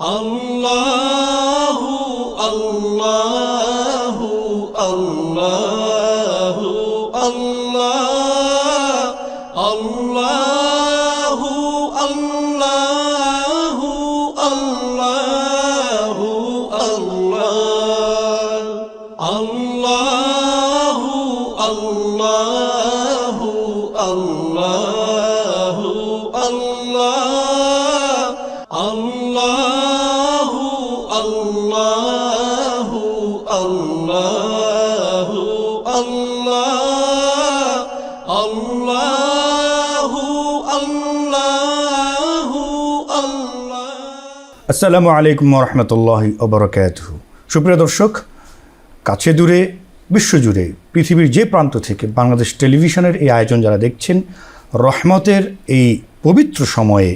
الله الله আসসালামু আলাইকুম রহমতুল্লাহ ওবরকাত সুপ্রিয় দর্শক, কাছে দূরে, বিশ্বজুড়ে, পৃথিবীর যে প্রান্ত থেকে বাংলাদেশ টেলিভিশনের এই আয়োজন যারা দেখছেন, রহমতের এই পবিত্র সময়ে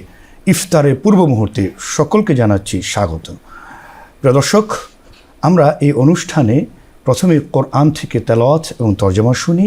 ইফতারের পূর্ব মুহূর্তে সকলকে জানাচ্ছি স্বাগত। প্রিয় দর্শক, আমরা এই অনুষ্ঠানে প্রথমে কোরআন থেকে তেলাওয়াত এবং তর্জমা শুনি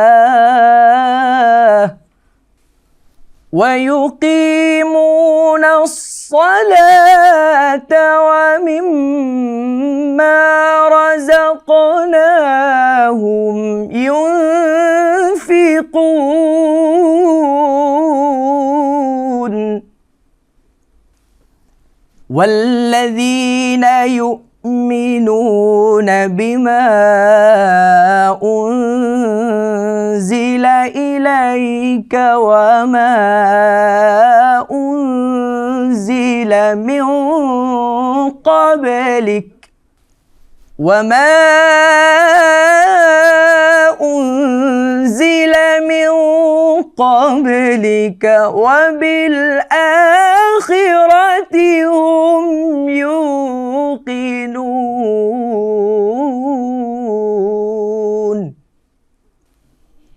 ويقيمون الصلاة ومما رزقناهم ينفقون. والذين يؤمنون بما أنزل إليك وما أنزل من قبلك وما أنزل من قبلك وبالآخرة هم يوقنون.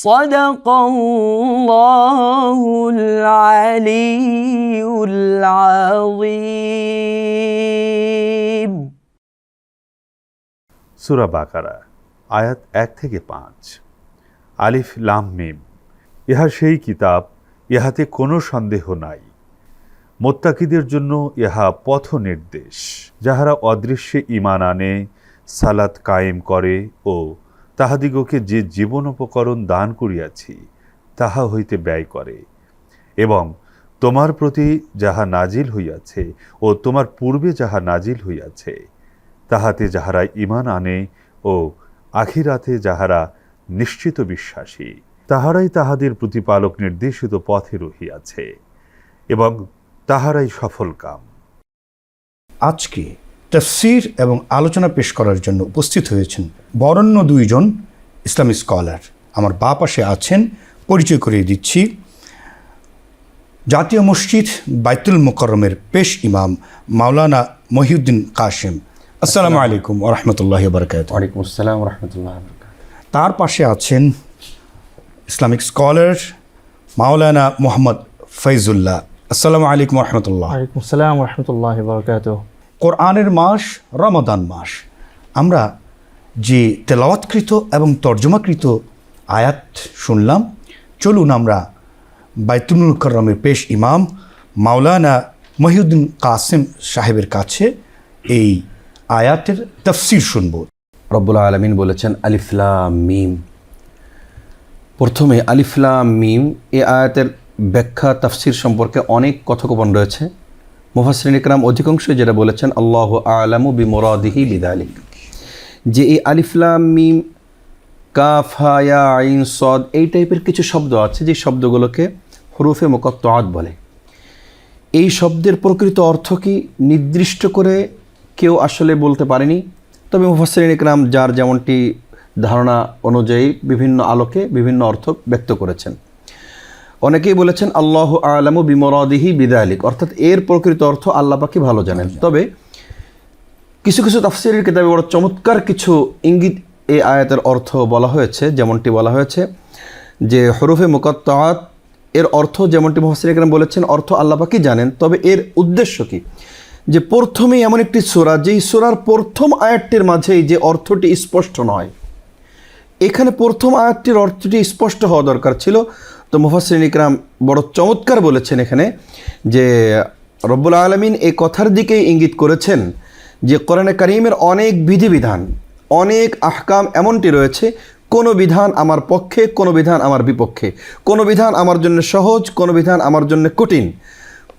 صدق الله العلي العظيم সুরা বাকারা আয়াত এক থেকে পাঁচ আলিফ লাম মিম ইহা সেই কিতাব ইহাতে কোনো সন্দেহ নাই মোত্তাকিদের জন্য ইহা পথ নির্দেশ যাহারা অদৃশ্যে ইমান আনে সালাত কায়েম করে ও তাহাদিগকে যে জীবন উপকরণ দান করিয়াছি, তাহা হইতে ব্যয় করে। এবং তোমার প্রতি যাহা নাজিল হইয়াছে ও তোমার পূর্বে যাহা নাজিল হইয়াছে, তাহাতে যাহারা ইমান আনে ও আখিরাতে যাহারা নিশ্চিত বিশ্বাসী, তাহারাই তাহাদের প্রতিপালক নির্দেশিত পথে রহিয়াছে এবং তাহারাই সফল কাম। আজকে তফসির এবং আলোচনা পেশ করার জন্য উপস্থিত হয়েছেন বরণ্য দুইজন ইসলামী স্কলার। আমার বা পাশে আছেন পরিচয় করিয়ে দিচ্ছি। জাতীয় মসজিদ বাইতুল মোকরমের পেশ ইমাম মাওলানা মহিউদ্দিন কাশেম। আসসালামু আলাইকুম ওরহমতুল্লাহ বরকাত ওয়ালাইকুম আসসালাম রহমতুল্লাহ তার পাশে আছেন ইসলামিক স্কলার মাওলানা মোহাম্মদ ফৈজুল্লাহ। আসসালামু আলাইকুম রহমতুল্লাহ। ওয়ালাইকুম আসসালাম রহমতুল্লাহ বরকাত কোরআনের মাস, রমাদান মাস। আমরা যে তেলাওয়াতকৃত এবং তর্জমাকৃত আয়াত শুনলাম, চলুন আমরা বাইতুল মুকরমের পেশ ইমাম মাওলানা মহিউদ্দিন কাসেম সাহেবের কাছে এই আয়াতের তফসির শুনব। রব্বুল আলমিন বলেছেন আলিফলাম মিম। প্রথমে আলিফলাম মিম, এ আয়াতের ব্যাখ্যা, তাফসির সম্পর্কে অনেক কথোপকথন রয়েছে। মুফাসরিন ইকরাম অধিকাংশ যেটা বলেছেন, আল্লাহ আলামু বি মোরাদিহি বিদালিক। যে এই আলিফলাম মিম, কাফ হায়া আইন, সদ, এই টাইপের কিছু শব্দ আছে, যে শব্দগুলোকে হরুফে মোকত্তাত বলে। এই শব্দের প্রকৃত অর্থ কি? নির্দিষ্ট করে কেউ আসলে বলতে পারেনি। তবে মুফাসরিন ইকরাম যার যেমনটি ধারণা অনুযায়ী বিভিন্ন আলোকে বিভিন্ন অর্থ ব্যক্ত করেছেন। অনেকেই বলেছেন, আল্লাহ আলামু বিমরাদিহি বিদায়ালিক অর্থাৎ এর প্রকৃত অর্থ আল্লাহ পাকি ভালো জানেন। তবে কিছু কিছু তাফসিরের কিতাবে বড় চমৎকার কিছু ইঙ্গিত এই আয়াতের অর্থ বলা হয়েছে। যেমনটি বলা হয়েছে যে, হরুফে মুকত্তাত এর অর্থ যেমনটি মহসিন একরাম বলেছেন, অর্থ আল্লাহ পাকি জানেন। তবে এর উদ্দেশ্য কি? যে, প্রথমেই এমন একটি সোরা, যেই সোরার প্রথম আয়াতটির মাঝেই যে অর্থটি স্পষ্ট নয়। এখানে প্রথম আয়াতটির অর্থটি স্পষ্ট হওয়া দরকার ছিল। তো মুফাসরিন ইকরাম বড় চমৎকার বলেছেন এখানে যে রব্বুল আলমিন এই কথার দিকেই ইঙ্গিত করেছেন যে কোরআনে কারিমের অনেক বিধিবিধান, অনেক আহকাম এমনটি রয়েছে, কোনো বিধান আমার পক্ষে, কোনো বিধান আমার বিপক্ষে। কোনো বিধান আমার জন্য সহজ, কোনো বিধান আমার জন্য কঠিন।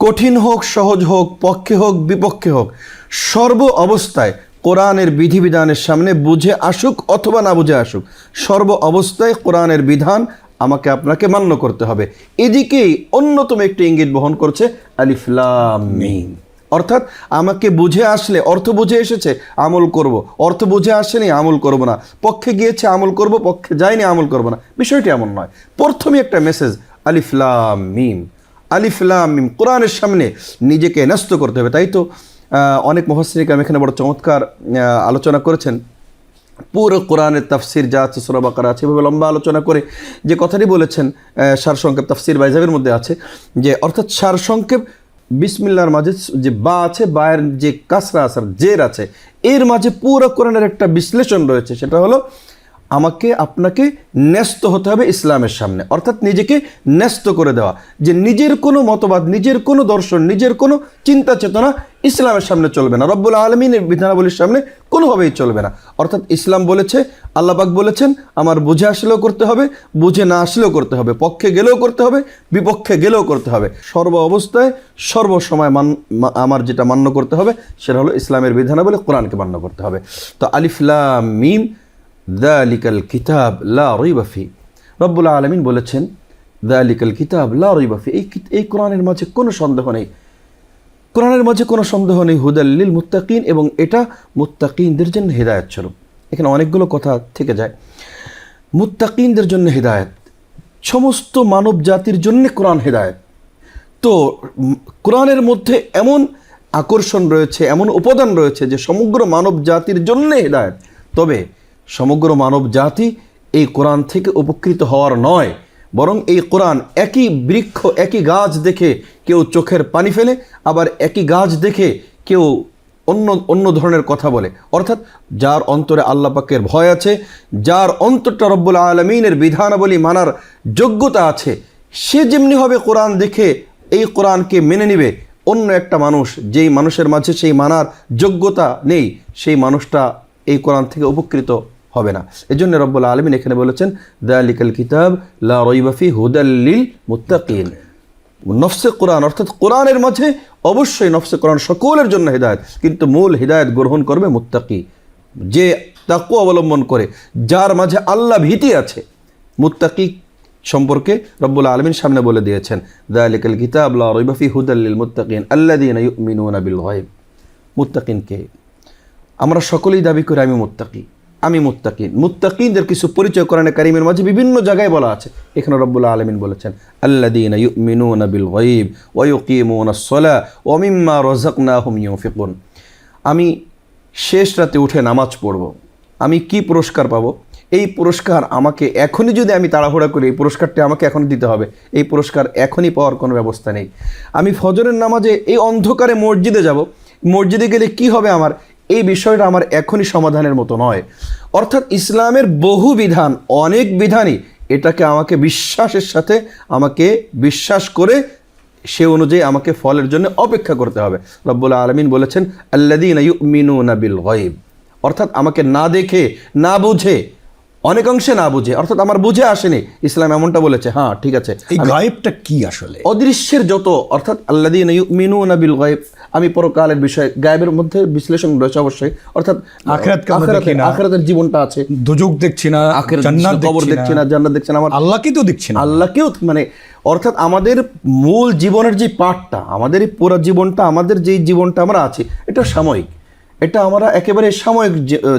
কঠিন হোক, সহজ হোক, পক্ষে হোক, বিপক্ষে হোক, সর্ব অবস্থায় কোরআনের বিধিবিধানের সামনে বুঝে আসুক অথবা না বুঝে আসুক, সর্ব অবস্থায় কোরআনের বিধান আমাকে আপনাকে মান্য করতে হবে। এদিকেই অন্যতম একটি ইঙ্গিত বহন করছে আলিফলাম অর্থাৎ আমাকে বুঝে আসলে অর্থ বুঝে এসেছে, আমল করব। অর্থ বুঝে আসেনি, আমল করব না। পক্ষে গিয়েছে, আমল করব। পক্ষে যায়নি, আমল করব না। বিষয়টি এমন নয়। প্রথমে একটা মেসেজ আলিফলাম মিম। আলিফলাম মিম, কোরআনের সামনে নিজেকে ন্যস্ত করতে হবে, তাই তো? অনেক অনেক মহসিনিকাম এখানে বড় চমৎকার আলোচনা করেছেন। পুরো কোরআনের তাফসির যা আছে, সুরা বাকারা আছে, এভাবে লম্বা আলোচনা করে যে কথাটি বলেছেন সারসংক্ষেপ তাফসির বাইজাবের মধ্যে আছে, যে অর্থাৎ সারসংক্ষেপ বিসমিল্লার মাঝে যে বা আছে, বায়ের যে কাসরা আছে জের আছে, এর মাঝে পুরো কোরআনের একটা বিশ্লেষণ রয়েছে, সেটা হলো আমাকে আপনাকে ন্যস্ত হতে হবে ইসলামের সামনে। অর্থাৎ নিজেকে ন্যস্ত করে দেওয়া। যে নিজের কোনো মতবাদ, নিজের কোনো দর্শন, নিজের কোনো চিন্তা চেতনা ইসলামের সামনে চলবে না। রব্বুল আলমিনের বিধানাবলীর সামনে কোনোভাবেই চলবে না। অর্থাৎ ইসলাম বলেছে আল্লাপাক বলেছেন, আমার বুঝে আসলেও করতে হবে, বুঝে না আসলেও করতে হবে। পক্ষে গেলেও করতে হবে, বিপক্ষে গেলেও করতে হবে। সর্ব অবস্থায় সর্বসময় মান আমার যেটা মান্য করতে হবে, সেটা হলো ইসলামের বিধানাবলী কোরআনকে মান্য করতে হবে। তো আলিফলাম মিম দালিকাল কিতাব লা রইবাফি রব্বুল আলমিন বলেছেন, দালিকাল কিতাব লা রইবাফি এই এই কোরআনের মাঝে কোনো সন্দেহ নেই। কোরআনের মাঝে কোনো সন্দেহ নেই হুদাল্লিল মুত্তাকিন এবং এটা মুত্তাকিনদের জন্য হেদায়ত স্বরূপ। এখানে অনেকগুলো কথা থেকে যায়। মুত্তাকিনদের জন্য হেদায়ত। সমস্ত মানব জাতির জন্য কোরআন হেদায়ত। তো কোরআনের মধ্যে এমন আকর্ষণ রয়েছে, এমন উপাদান রয়েছে যে সমগ্র মানব জাতির জন্য হেদায়ত। তবে সমগ্র মানব জাতি এই কোরআন থেকে উপকৃত হওয়ার নয়, বরং এই কোরআন একই বৃক্ষ, একই গাছ দেখে কেউ চোখের পানি ফেলে, আবার একই গাছ দেখে কেউ অন্য অন্য ধরনের কথা বলে। অর্থাৎ যার অন্তরে আল্লাহ পাকের ভয় আছে, যার অন্তরটা রব্বুল আলমিনের বিধানাবলী মানার যোগ্যতা আছে, সে যেমনি হবে কোরআন দেখে এই কোরআনকে মেনে নিবে, অন্য একটা মানুষ যেই মানুষের মাঝে সেই মানার যোগ্যতা নেই, সেই মানুষটা এই কোরআন থেকে উপকৃত হবে না। এই জন্য রব্বুল আলমিন এখানে বলেছেন, দালিকাল কিতাব লা রইবাফি হুদাল্লিল মুত্তাকিন। নফসে কোরআন, অর্থাৎ কোরআনের মাঝে অবশ্যই নফসে কোরআন সকলের জন্য হৃদায়ত, কিন্তু মূল হৃদায়ত গ্রহণ করবে মুত্তাকি। যে তাকু অবলম্বন করে, যার মাঝে আল্লাহ ভীতি আছে, মুত্তাকি সম্পর্কে রব্বুল আলমিন সামনে বলে দিয়েছেন, দালিকাল কিতাব লা রইবাফি হুদাল্লিল মুত্তাকিন আল্লাযীনা ইউমিনুনা বিল মুত্তাকিন কে আমরা সকলেই দাবি করি, আমি মুত্তাকি। আমি মুত্তাকিন। মুত্তাকিনদের কিছু পরিচয় কোরআনে কারিমের মাঝে বিভিন্ন জায়গায় বলা আছে। এখানে রব্বুল আলমিন বলেছেন আল্লাদিন ইউমিনুনা বিল গায়ব ওয়া ইউকিমুনা আস-সালাহ ওয়া মিম্মা রাযাকনাহুম ইউনফিকুন। আমি শেষ রাতে উঠে নামাজ পড়ব। আমি কি পুরস্কার পাবো? এই পুরস্কার আমাকে এখনই যদি আমি তাড়াহুড়া করি, এই পুরস্কারটি আমাকে এখন দিতে হবে। এই পুরস্কার এখনই পাওয়ার কোনো ব্যবস্থা নেই। আমি ফজরের নামাজে এই অন্ধকারে মসজিদে যাব। মসজিদে গেলে কি হবে আমার? এই বিষয়টা আমার এখনই সমাধানের মতো নয়। অর্থাৎ ইসলামের বহু বিধান অনেক বিধানই এটাকে আমাকে বিশ্বাসের সাথে আমাকে বিশ্বাস করে সে অনুযায়ী আমাকে ফলের জন্য অপেক্ষা করতে হবে। রব্বুল আলমিন বলেছেন আল্লাদিন ইউমিনুনা বিল গয়ব। অর্থাৎ আমাকে না দেখে না বুঝে অনেকাংশে না বুঝে অর্থাৎ আমার বুঝে আসেনি ইসলাম এমনটা বলেছে হ্যাঁ ঠিক আছে এই গায়েবটা কি আসলে? অদৃশ্যের যত অর্থাৎ আল্লাদিন ইউমিনুনা বিল গয়ব আমি পরকালের বিষয়ে গায়েবের মধ্যে বিশ্লেষণ রয়েছে অবশ্যই। অর্থাৎ না। আখিরাতের জীবনটা আছে। দুজক দেখছি না আখেরাত জান্নাত কবর দেখছি না জান্নাত দেখছি না আমার আল্লাহকে তো দেখছি না। আল্লাহকেও মানে অর্থাৎ আমাদের মূল জীবনের যে পাঠটা আমাদের এই পুরো জীবনটা আমাদের যেই জীবনটা আমরা আছি এটা সাময়িক। এটা আমরা একেবারে সাময়িক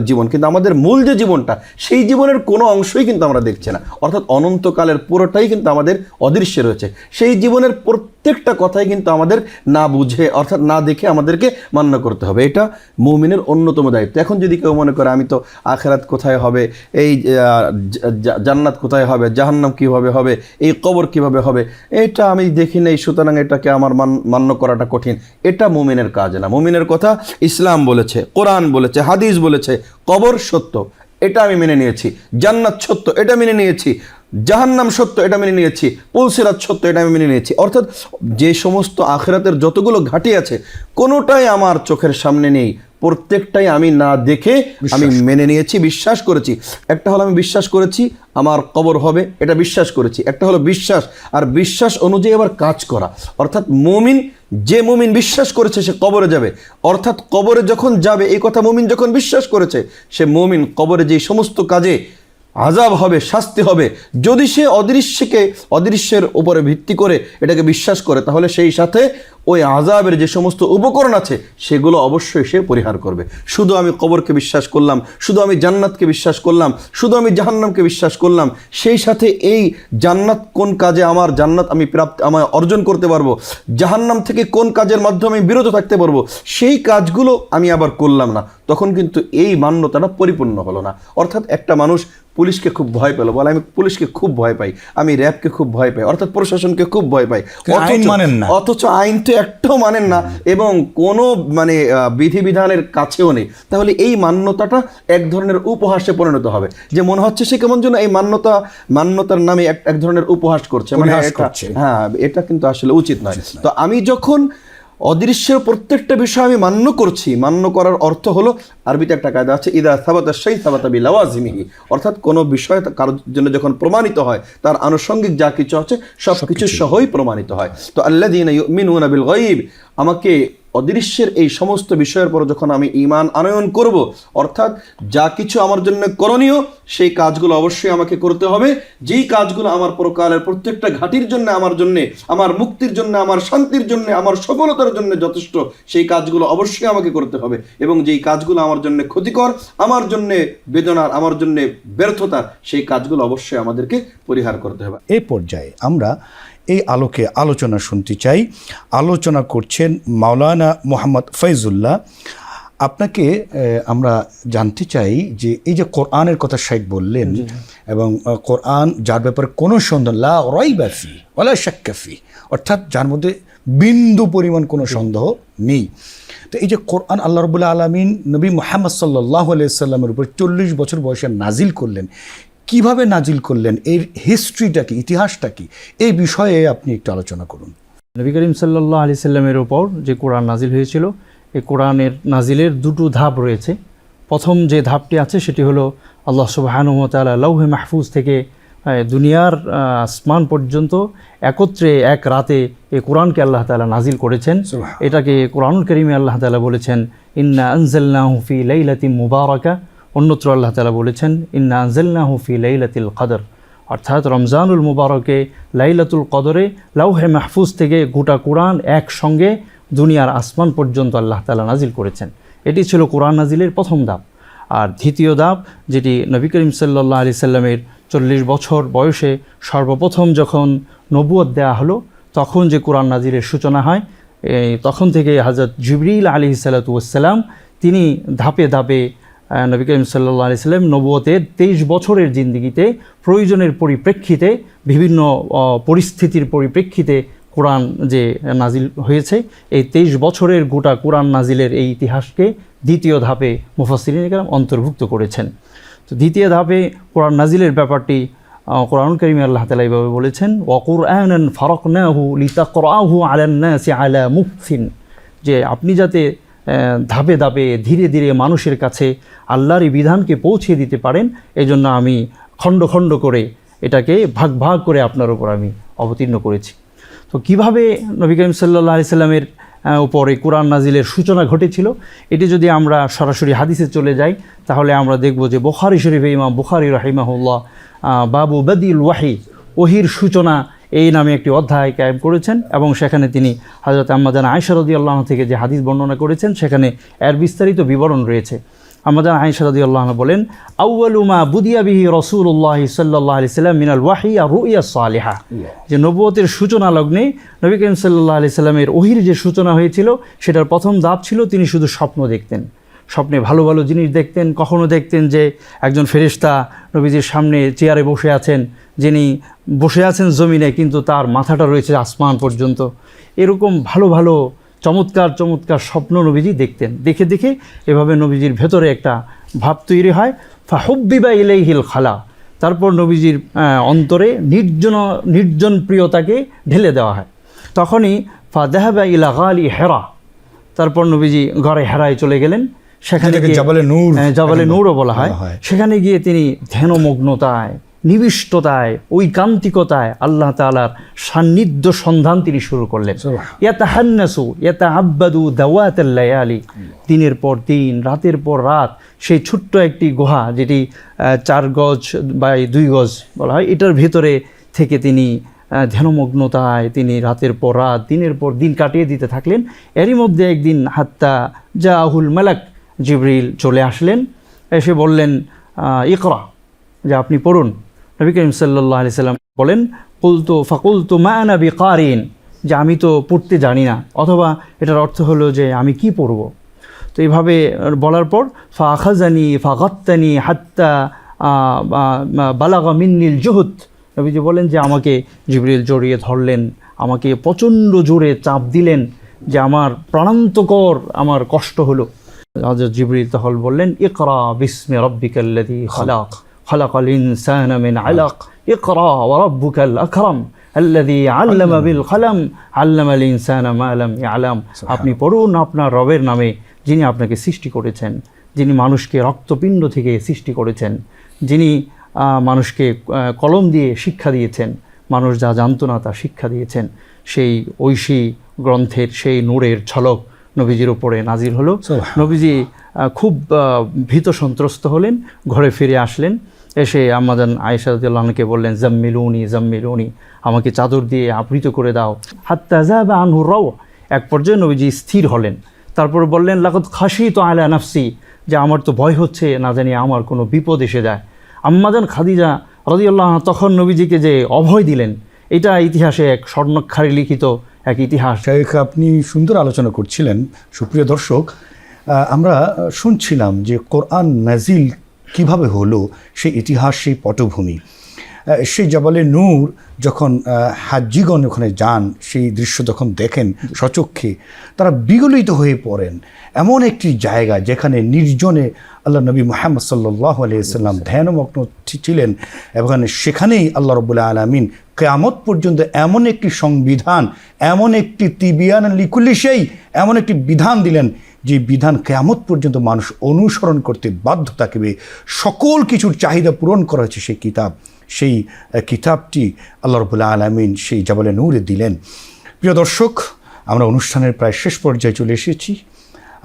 জীবন কিন্তু আমাদের মূল যে জীবনটা সেই জীবনের কোনো অংশই কিন্তু আমরা দেখছি না। অর্থাৎ অনন্তকালের পুরোটাই কিন্তু আমাদের অদৃশ্যে রয়েছে। সেই জীবনের প্রত্যেকটা কথাই কিন্তু আমাদের না বুঝে, অর্থাৎ না দেখে আমাদেরকে মান্য করতে হবে। এটা মুমিনের অন্যতম দায়িত্ব। এখন যদি কেউ মনে করে, আমি তো আখেরাত কোথায় হবে? এই জান্নাত কোথায় হবে? জাহান্নাম কীভাবে হবে? এই কবর কীভাবে হবে? এটা আমি দেখি নেই, সুতরাং এটাকে আমার মান- মান্য করাটা কঠিন। এটা মুমিনের কাজ না। মুমিনের কথা ইসলাম বলেছে, কোরআন বলেছে, হাদিস বলেছে, কবর সত্য। এটা আমি মেনে নিয়েছি, জান্নাত সত্য। এটা মেনে নিয়েছি। জাহান্নাম সত্য এটা মেনে নিয়েছি পুলসিরাত সত্য এটা আমি মেনে নিয়েছি। অর্থাৎ যে সমস্ত আখেরাতের যতগুলো ঘাটি আছে কোনোটাই আমার চোখের সামনে নেই। প্রত্যেকটাই আমি না দেখে আমি মেনে নিয়েছি বিশ্বাস করেছি। একটা হলো আমি বিশ্বাস করেছি আমার কবর হবে এটা বিশ্বাস করেছি। একটা হলো বিশ্বাস আর বিশ্বাস অনুযায়ী আবার কাজ করা। অর্থাৎ মুমিন যে মুমিন বিশ্বাস করেছে সে কবরে যাবে। অর্থাৎ কবরে যখন যাবে এই কথা মুমিন যখন বিশ্বাস করেছে সে মুমিন কবরে যে সমস্ত কাজে আজাব হবে, শাস্তি হবে। যদি সে অদৃশ্যকে, অদৃশ্যের উপরে ভিত্তি করে এটাকে বিশ্বাস করে, তাহলে সেই সাথে ওই আজাবের যে সমস্ত উপকরণ আছে সেগুলো অবশ্যই সে পরিহার করবে। শুধু আমি কবরকে বিশ্বাস করলাম শুধু আমি জান্নাতকে বিশ্বাস করলাম শুধু আমি জাহান্নামকে বিশ্বাস করলাম সেই সাথে এই জান্নাত কোন কাজে আমার জান্নাত আমি প্রাপ্ত আমার অর্জন করতে পারব? জাহান্নাম থেকে কোন কাজের মাধ্যমে আমি বিরত থাকতে পারব? সেই কাজগুলো আমি আবার করলাম না। তখন কিন্তু এই মান্যতাটা পরিপূর্ণ হলো না। অর্থাৎ একটা মানুষ পুলিশকে খুব ভয় পেল। বলে আমি পুলিশকে খুব ভয় পাই। আমি র্যাবকে খুব ভয় পাই। অর্থাৎ প্রশাসনকে খুব ভয় পাই। অথচ আইন তো একটাও মানেন না এবং কোনো মানে বিধিবিধানের কাছেও নেই। তাহলে এই মান্যতাটা এক ধরনের উপহাসে পরিণত হবে। যে মনে হচ্ছে সে কেমন যেন এই মান্যতা মান্যতার নামে এক ধরনের উপহাস করছে। মানে। হ্যাঁ এটা কিন্তু আসলে উচিত নয়। তো আমি যখন অদৃশ্যের প্রত্যেকটা বিষয় আমি মান্য করছি। মান্য করার অর্থ হলো আরবিতে একটা কায়দা আছে ইদা সাবাতা সেই সাবাতা বিলাওয়াজিমিহি। অর্থাৎ কোনো বিষয় কারোর জন্য যখন প্রমাণিত হয় তার আনুষঙ্গিক যা কিছু আছে সব কিছু সহই প্রমাণিত হয়। তো আল্লাহ দিন মিনুন বিল গায়ব আমাকে অদৃশ্যের এই সমস্ত বিষয়ের পর যখন আমি ঈমান আনয়ন করব, অর্থাৎ যা কিছু আমার জন্য করণীয়, সেই কাজগুলো অবশ্যই আমাকে করতে হবে। যেই কাজগুলো আমার পরকালের প্রত্যেকটা ঘাটির জন্য আমার জন্য, আমার মুক্তির জন্য, আমার শান্তির জন্য, আমার সফলতার জন্য যথেষ্ট, সেই কাজগুলো অবশ্যই আমাকে করতে হবে। এবং যেই কাজগুলো আমার জন্য ক্ষতিকর, আমার জন্য বেদনার, আমার জন্য ব্যর্থতার, সেই কাজগুলো অবশ্যই আমাদেরকে পরিহার করতে হবে। এই পর্যায়ে আমরা এই আলোকে আলোচনা শুনতে চাই। আলোচনা করছেন মাওলানা মোহাম্মদ ফৈজুল্লাহ। আপনাকে আমরা জানতে চাই যে এই যে কোরআনের কথা শেখ বললেন এবং কোরআন যার ব্যাপারে কোনো সন্দেহ লা রয়বাফি ওলা শাক্কাফি অর্থাৎ যার মধ্যে বিন্দু পরিমাণ কোনো সন্দেহ নেই। তো এই যে কোরআন আল্লাহ রবুল্লা আলমিন নবী মোহাম্মদ সাল্লাহ সাল্লামের উপর চল্লিশ বছর বয়সে নাজিল করলেন কীভাবে নাজিল করলেন? এর হিস্ট্রিটা কি? ইতিহাসটা কি? এই বিষয়ে আপনি একটু আলোচনা করুন। নবী করিম সাল্লাহ আলি সাল্লামের ওপর যে কোরআন নাজিল হয়েছিল এই কোরআনের নাজিলের দুটো ধাপ রয়েছে। প্রথম যে ধাপটি আছে সেটি হলো আল্লাহ সুবাহানুমতালা লৌহে মাহফুজ থেকে দুনিয়ার আসমান পর্যন্ত একত্রে এক রাতে এই কোরআনকে আল্লাহ তালা নাজিল করেছেন। এটাকে কোরআনুল করিমে আল্লাহ তালা বলেছেন ইন্না আনজাল্লাহু ফি লাইলাতি মুবারাকা অন্যত্র আল্লাহ তালা বলেছেন, ইন্না আনজাল্লাহু ফি লাইলাতিল কদর। অর্থাৎ রমজানুল মুবারকে লাইলাতুল কদরে লাউহে মাহফুজ থেকে গোটা কোরআন একসঙ্গে দুনিয়ার আসমান পর্যন্ত আল্লাহ তালা নাজিল করেছেন। এটি ছিল কোরআন নাজিলের প্রথম ধাপ। আর দ্বিতীয় ধাপ, যেটি নবী করিম সাল্লাহ আলি সাল্লামের চল্লিশ বছর বয়সে সর্বপ্রথম যখন নবুয়ত দেয়া হলো, তখন যে কোরআন নাজিরের সূচনা হয় তখন থেকে হাজরত জিবরিল আলী সাল্লাতুসাল্লাম তিনি ধাপে ধাপে নবী করিম সাল্লাহ আলি সাল্লাম নবুয়তের তেইশ বছরের জিন্দিগিতে প্রয়োজনের পরিপ্রেক্ষিতে বিভিন্ন পরিস্থিতির পরিপ্রেক্ষিতে কোরআন যে নাজিল হয়েছে, এই তেইশ বছরের গোটা কোরআন নাজিলের এই ইতিহাসকে দ্বিতীয় ধাপে মুফাসিরিন অন্তর্ভুক্ত করেছেন। তো দ্বিতীয় ধাপে কোরআন নাজিলের ব্যাপারটি কোরআন করিম আল্লাহ তালা এইভাবে বলেছেন ওকুর আয়ন ফারকনাহু লিতাকরাহু আলান্নাসি আলা মুফসিন যে আপনি যাতে ধাপে ধাপে ধীরে ধীরে মানুষের কাছে আল্লাহর বিধানকে পৌঁছে দিতে পারেন, এজন্য আমি খণ্ড খণ্ড করে এটাকে ভাগ ভাগ করে আপনার উপর আমি অবতীর্ণ করেছি। তো কীভাবে নবী করিম সাল্লাহ আলি সাল্লামের উপরে কোরআন নাজিলের সূচনা ঘটেছিল, এটি যদি আমরা সরাসরি হাদিসে চলে যাই, তাহলে আমরা দেখব যে বুখারি শরীফে ইমাম বুখারি রাহিমাহুল্লাহ বাবু বদিল ওয়াহি, ওহির সূচনা এই নামে একটি অধ্যায় কায়েম করেছেন এবং সেখানে তিনি হজরত আম্মাদান আয়সারদি আল্লাহ থেকে যে হাদিস বর্ণনা করেছেন সেখানে এর বিস্তারিত বিবরণ রয়েছে। আমাদের আয়সারদি আল্লাহ বলেন আউ্বালুমা বুদিয়া বিহি রসুল্লাহ সাল্লাহ আলি সাল্লাম মিনাল ওয়াহি আর রুইয়া সালিহা। যে নবুয়তের সূচনা লগ্নে নবী করিম সাল্লাহ আলি সাল্লামের ওহির যে সূচনা হয়েছিল সেটার প্রথম ধাপ ছিল তিনি শুধু স্বপ্ন দেখতেন। স্বপ্নে ভালো ভালো জিনিস দেখতেন কখনো দেখতেন যে একজন ফেরেশতা নবীজির সামনে চেয়ারে বসে আছেন যিনি বসে আছেন জমিনে কিন্তু তার মাথাটা রয়েছে আসমান পর্যন্ত। এরকম ভালো ভালো চমৎকার চমৎকার স্বপ্ন নবীজি দেখতেন। দেখে দেখে এভাবে নবীজির ভেতরে একটা ভাব তৈরি হয়। ফাহুব্বিবা ইলাইহিল খালা। তারপর নবীজির অন্তরে নির্জন নির্জন প্রিয়তাকে ঢেলে দেওয়া হয়। তখনই ফাদাহাবা ইলা গালি হেরা। তারপর নবীজি ঘরে হেরায় চলে গেলেন। সেখানে জাবালে নূর হ্যাঁ, জাবালে নূরও বলা হয়। সেখানে গিয়ে তিনি ধ্যানমগ্নতায় নিবিষ্টতায় ঐকান্তিকতায় আল্লাহ তালার সান্নিধ্য সন্ধান তিনি শুরু করলেন। ইয়াতা হান্নাসু ইয়াতা আব্বাদু দাওয়াতাল্লায়ালি দিনের পর দিন রাতের পর রাত সেই ছোট্ট একটি গুহা যেটি চার গজ বাই দুই গজ বলা হয় এটার ভেতরে থেকে তিনি ধ্যানমগ্নতায় তিনি রাতের পর রাত দিনের পর দিন কাটিয়ে দিতে থাকলেন। এরই মধ্যে একদিন হাত্তা যা আহুল মালাক জিবরিল চলে আসলেন। এসে বললেন ইকরা যে আপনি পড়ুন। নবী করিম সাল্লাহ আলি সাল্লাম বলেন, কুলতু ফাকুলতু মা নবী কারিন যে আমি তো পড়তে জানি না, অথবা এটার অর্থ হলো যে আমি কি পড়ব? তো এইভাবে বলার পর, ফা আখাজানি ফা গত্তানি হাত্তা বালাগা মিন্নিল জহুদ নবীজি বলেন যে আমাকে জিবরিল জড়িয়ে ধরলেন, আমাকে প্রচণ্ড জোরে চাপ দিলেন যে আমার প্রাণান্তকর আমার কষ্ট হলো। হযরত জিবরিল তখন বললেন, ইকরা বিস্মি রব্বিকাল্লাযী খালাক খালাকাল ইনসানা মিন আলাক ইকরা ওয়া রাব্বুকাল আকরাম আল্লাযী আল্লামা বিল কলম আল্লামাল ইনসানা মা লাম ইয়ালাম আপনি পড়ুন আপনার রবের নামে যিনি আপনাকে সৃষ্টি করেছেন। যিনি মানুষকে রক্তপিণ্ড থেকে সৃষ্টি করেছেন। যিনি মানুষকে কলম দিয়ে শিক্ষা দিয়েছেন। মানুষ যা জানতো না তা শিক্ষা দিয়েছেন। সেই ঐশী গ্রন্থের সেই নূরের ঝলক নবীজির উপরে নাজির হলো। নবীজি খুব ভীত সন্ত্রস্ত হলেন ঘরে ফিরে আসলেন। এসে আমাদান আয়েশাদুল্লাহকে বললেন, জাম্মিলুনি জাম্মিলুনি, আমাকে চাদর দিয়ে আবৃত করে দাও। হাত্তা যাবা আনহু রাও এক পর্যায়ে নবীজি স্থির হলেন। তারপর বললেন লাকত খাসি তো আলা নাফসি, যে আমার তো ভয় হচ্ছে, না জানি আমার কোনো বিপদ এসে যায়। আম্মাদান খাদিজা রদিউল্লাহ তখন নবীজিকে যে অভয় দিলেন, এটা ইতিহাসে এক স্বর্ণাক্ষরে লিখিত এক ইতিহাস। শেখ, আপনি সুন্দর আলোচনা করছিলেন, সুপ্রিয় দর্শক। আমরা শুনছিলাম যে কোরআন নাজিল কীভাবে হলো সেই ইতিহাস সেই পটভূমি? সেই জবালে নূর যখন হাজ্জিগণ ওখানে যান, সেই দৃশ্য যখন দেখেন সচক্ষে তারা বিগলিত হয়ে পড়েন। এমন একটি জায়গা যেখানে নির্জনে আল্লাহ নবী মোহাম্মদ সাল্লাহ আলিয়াল্লাম ধ্যানমগ্ন ছিলেন এবং সেখানেই আল্লাহ রবুল্লাহ আলমিন কেয়ামত পর্যন্ত এমন একটি সংবিধান, এমন একটি তিবিয়ান লিকুলি সেই এমন একটি বিধান দিলেন যে বিধান কেয়ামত পর্যন্ত মানুষ অনুসরণ করতে বাধ্য থাকবে। সকল কিছুর চাহিদা পূরণ করা হয়েছে সেই কিতাব। সেই কিতাবটি আল্লাহ রবুল্লা আলমিন সেই জাবালে নূরে দিলেন। প্রিয় দর্শক, আমরা অনুষ্ঠানের প্রায় শেষ পর্যায়ে চলে এসেছি।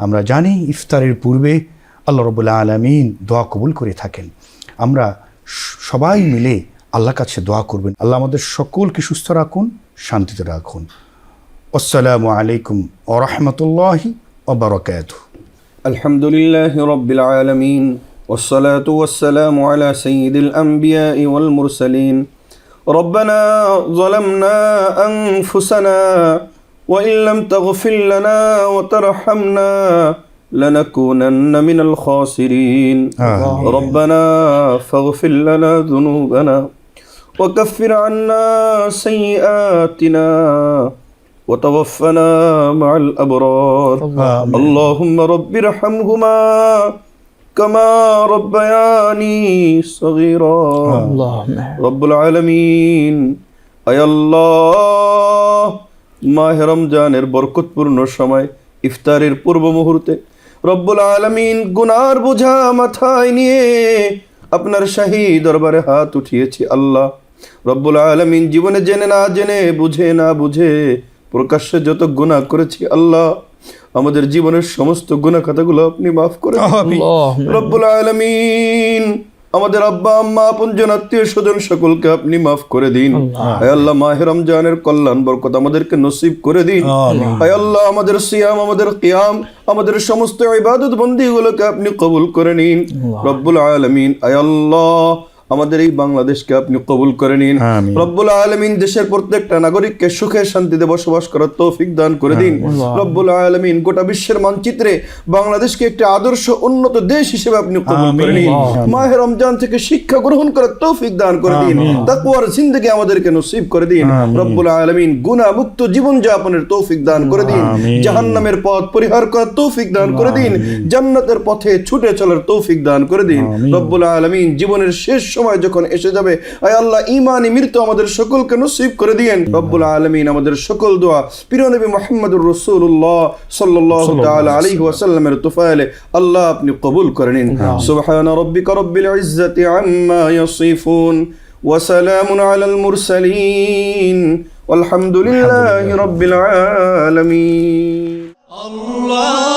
আমরা জানি ইফতারের পূর্বে আল্লাহ রবুল্লা আলমিন দোয়া কবুল করে থাকেন। আমরা সবাই মিলে আল্লাহ কাছে দোয়া করবেন। আল্লাহ আমাদের সকলকে সুস্থ রাখুন, শান্তিতে রাখুন। আসসালামু আলাইকুম ওরহমতুল্লাহি ওবরকাত আলহামদুলিল্লাহ রবিলমিন والصلاة والسلام على سيد الأنبياء والمرسلين. ربنا ظلمنا أنفسنا وإن لم تغفر لنا وترحمنا لنكونن من الخاسرين. آمين. ربنا فاغفر لنا ذنوبنا وكفر عنا سيئاتنا وتوفنا مع الأبرار. اللهم رب ارحمهما كما ربياني صغيرا اللهم রব্বুল আলমিন আল্লাহ মাহে রমজানের বরকতপূর্ণ সময় ইফতারের পূর্ব মুহূর্তে রব্বুল আলমিন গুনার বোঝা মাথায় নিয়ে আপনার শাহী দরবারে হাত উঠিয়েছি আল্লাহ রব্বুল আলমিন জীবনে জেনে না জেনে বুঝে না বুঝে প্রকাশ্যে যত গুনাহ করেছি আল্লাহ আমাদের জীবনের সমস্ত গুণা কথাগুলো আপনি মাফ করে রব্বুল আলমিন আমাদের আব্বা আম্মা আপনজন আত্মীয় স্বজন সকলকে আপনি মাফ করে দিন। হায় আল্লাহ মাহে রমজানের কল্যাণ বরকত আমাদেরকে নসিব করে দিন। হায় আল্লাহ আমাদের সিয়াম আমাদের কিয়াম আমাদের সমস্ত ইবাদত বন্দীগুলোকে আপনি কবুল করে নিন। রব্বুল আলমিন আয় আল্লাহ আমাদের এই বাংলাদেশকে আপনি কবুল করে নিন। রব্বুল আলমিন দেশের প্রত্যেকটা নাগরিককে সুখে শান্তিতে বসবাস করার তৌফিক দান করে দিন। রব্বুল আলমিন গোটা বিশ্বের মানচিত্রে বাংলাদেশকে একটি আদর্শ উন্নত দেশ হিসেবে আপনি কবুল করে নিন। মাহে রমজান থেকে শিক্ষা গ্রহণ করার তৌফিক দান করে দিন। তাকওয়ার জিন্দগি আমাদেরকে নসিব করে দিন। রব্বুল আলমিন গুনাহ মুক্ত জীবন যাপনের তৌফিক দান করে দিন। জাহান্নামের পথ পরিহার করার তৌফিক দান করে দিন। জান্নাতের পথে ছুটে চলার তৌফিক দান করে দিন। রব্বুল আলমিন জীবনের শেষ সময় যখন এসে যাবে আয় আল্লাহ ইমানি মৃত্যু আমাদের সকলকে নসিব করে দিয়েন রব্বুল আলমিন আমাদের সকল দোয়া প্রিয় নবী মোহাম্মদুর রসুল্লাহ সাল্লাল্লাহু তাআলা আলাইহি ওয়াসাল্লামের তুফাইলে আল্লাহ আপনি কবুল করে নিন সুবহান রাব্বিকা রব্বিল ইজ্জাতি আম্মা ইয়াসিফুন وسلام على المرسلين والحمد لله رب العالمين الله